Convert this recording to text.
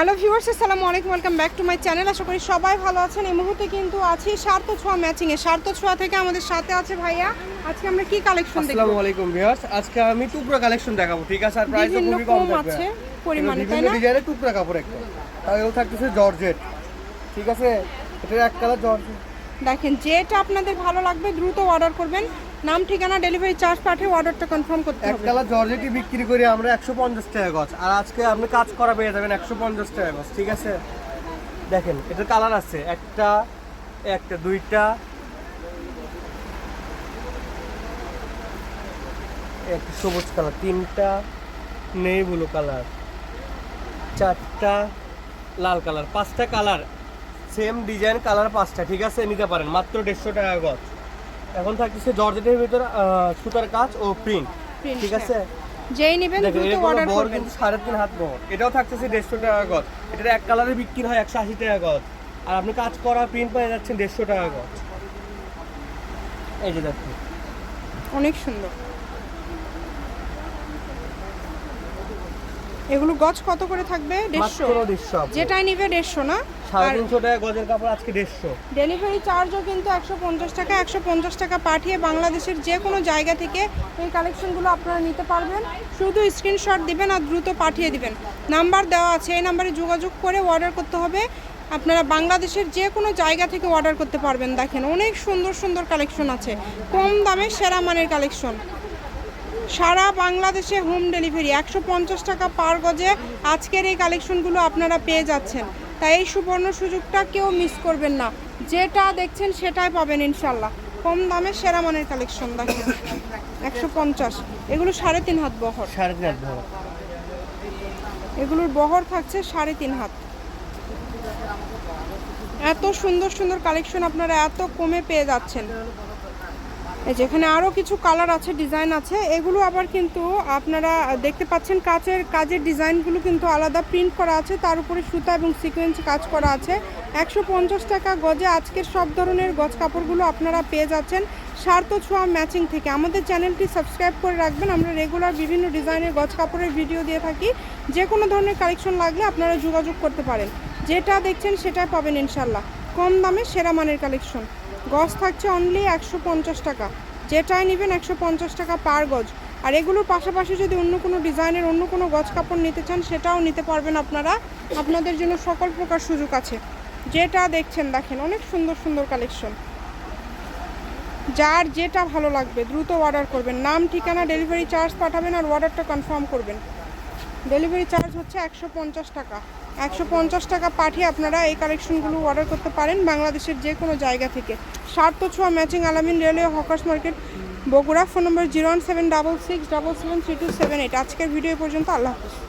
Hello viewers আসসালামু আলাইকুম welcome back to my channel. আশা করি সবাই ভালো আছেন। এই মুহূর্তে কিন্তু আছি সার্থ ছোঁয়া ম্যাচিংয়ে। সার্থ ছোঁয়া থেকে আমাদের সাথে আছে ভাইয়া। আজকে আমরা কি কালেকশন দেখব? আসসালামু আলাইকুম ভিউয়ার্স আজকে আমি টুকরা কালেকশন দেখাবো ঠিক আছে? আর বিভিন্ন খুবই কম আছে পরিমাণে, তাই না? ডিজাইনের টুকরা কাপড় একটা। তাহলে থাকতেছে জর্জেট ঠিক আছে? এটা এক কালার জর্জেট। দেখেন যেটা আপনাদের ভালো লাগবে দ্রুত অর্ডার করবেন। নাম ঠিকানা ডেলিভারি চার্জ পাঠিয়ে অর্ডারটা কনফার্ম করতে হবে। কালার জর্জেটই বিক্রি করি আমরা একশো পঞ্চাশ টাকা গজ। আর আজকে আপনি কাজ করা পেয়ে যাবেন একশো পঞ্চাশ টাকা গজ ঠিক আছে? দেখেন এটার কালার আছে। একটা একটা দুইটা একটা সবুজ কালার তিনটা নেই ব্লু কালার চারটা লাল কালার পাঁচটা কালার সেম ডিজাইন কালার পাঁচটা ঠিক আছে? নিতে পারেন মাত্র দেড়শো টাকা গজ। এখন থাকতেছে জর্জেটের ভিতরে সুতার কাজ ও প্রিন্ট ঠিক আছে? যেই নেবেন দ্রুত অর্ডার করবেন। কিন্তু সাড়ে তিন হাত বহর এটাও থাকতেছে দেড়শো টাকা গজ। এটা এক কালারে বিক্রি হয় একশো আশি টাকা গজ। আর আপনি কাজ করা প্রিন্ট পেয়ে যাচ্ছেন দেড়শো টাকা গজ। এই যে দেখুন। অনেক সুন্দর। এগুলো গজ কত করে থাকবে? দেড়শো। যেটাই নিবে দেড়শো না? সাড়ে আর তিনশো টাকা গজের কাপড় আজকে দেড়শো। ডেলিভারি চার্জও কিন্তু একশো পঞ্চাশ টাকা একশো পঞ্চাশ টাকা পাঠিয়ে বাংলাদেশের যে কোনো জায়গা থেকে এই কালেকশনগুলো আপনারা নিতে পারবেন। শুধু স্ক্রিনশট দিবেন আর দ্রুত পাঠিয়ে দিবেন। নাম্বার দেওয়া আছে এই নাম্বারে যোগাযোগ করে অর্ডার করতে হবে। আপনারা বাংলাদেশের যে কোনো জায়গা থেকে অর্ডার করতে পারবেন। দেখেন অনেক সুন্দর সুন্দর কালেকশন আছে। কম দামে সেরা মানের কালেকশন। সারা বাংলাদেশে হোম ডেলিভারি। একশো পঞ্চাশ টাকা পার গজে আজকের এই কালেকশনগুলো আপনারা পেয়ে যাচ্ছেন। তাই এই সুবর্ণ সুযোগটা কেউ মিস করবেন না। যেটা দেখছেন সেটাই পাবেন ইনশাল্লাহ কম দামে সেরা মানের কালেকশন দেখেন। একশো পঞ্চাশ। এগুলো সাড়ে তিন হাত বহর। সাড়ে তিন হাত বহর। এগুলোর বহর থাকছে সাড়ে তিন হাত। এত সুন্দর সুন্দর কালেকশন আপনারা এত কমে পেয়ে যাচ্ছেন। যেখানে আরও কিছু কালার আছে ডিজাইন আছে। এগুলো আবার কিন্তু আপনারা দেখতে পাচ্ছেন কাচের, কাজের ডিজাইনগুলো কিন্তু আলাদা প্রিন্ট করা আছে। তার উপরে সুতা এবং সিকোয়েন্স কাজ করা আছে। একশো পঞ্চাশ টাকা গজে আজকের সব ধরনের গজ কাপড়গুলো আপনারা পেয়ে যাচ্ছেন সার্থ ছোঁয়া ম্যাচিং থেকে। আমাদের চ্যানেলটি সাবস্ক্রাইব করে রাখবেন। আমরা রেগুলার বিভিন্ন ডিজাইনের গজ কাপড়ের ভিডিও দিয়ে থাকি। যে কোনো ধরনের কালেকশন লাগলে আপনারা যোগাযোগ করতে পারেন। যেটা দেখছেন সেটাই পাবেন ইনশাল্লাহ কম দামে সেরা মানের কালেকশন গজ থাকছে অনলি একশো পঞ্চাশ টাকা। যেটাই নেবেন একশো পঞ্চাশ টাকা পার গজ। আর এগুলোর পাশাপাশি যদি অন্য কোনো ডিজাইনের অন্য কোনো গজ কাপড় নিতে চান, সেটাও নিতে পারবেন আপনারা। আপনাদের জন্য সকল প্রকার সুযোগ আছে। যেটা দেখছেন, দেখেন, অনেক সুন্দর সুন্দর কালেকশন যার যেটা ভালো লাগবে, দ্রুত অর্ডার করবেন। নাম, ঠিকানা ডেলিভারি চার্জ পাঠাবেন আর অর্ডারটা কনফার্ম করবেন। ডেলিভারি চার্জ হচ্ছে একশো পঞ্চাশ টাকা। একশো পঞ্চাশ টাকা পাঠিয়ে আপনারা এই কালেকশনগুলো অর্ডার করতে পারেন বাংলাদেশের যে কোনো জায়গা থেকে। সার্থ ছোঁয়া matching Alamin railway hawkers market, Bogura, phone number zero one seven double six double seven three two seven eight. আজকের ভিডিও পর্যন্ত আল্লাহ হাফিজ।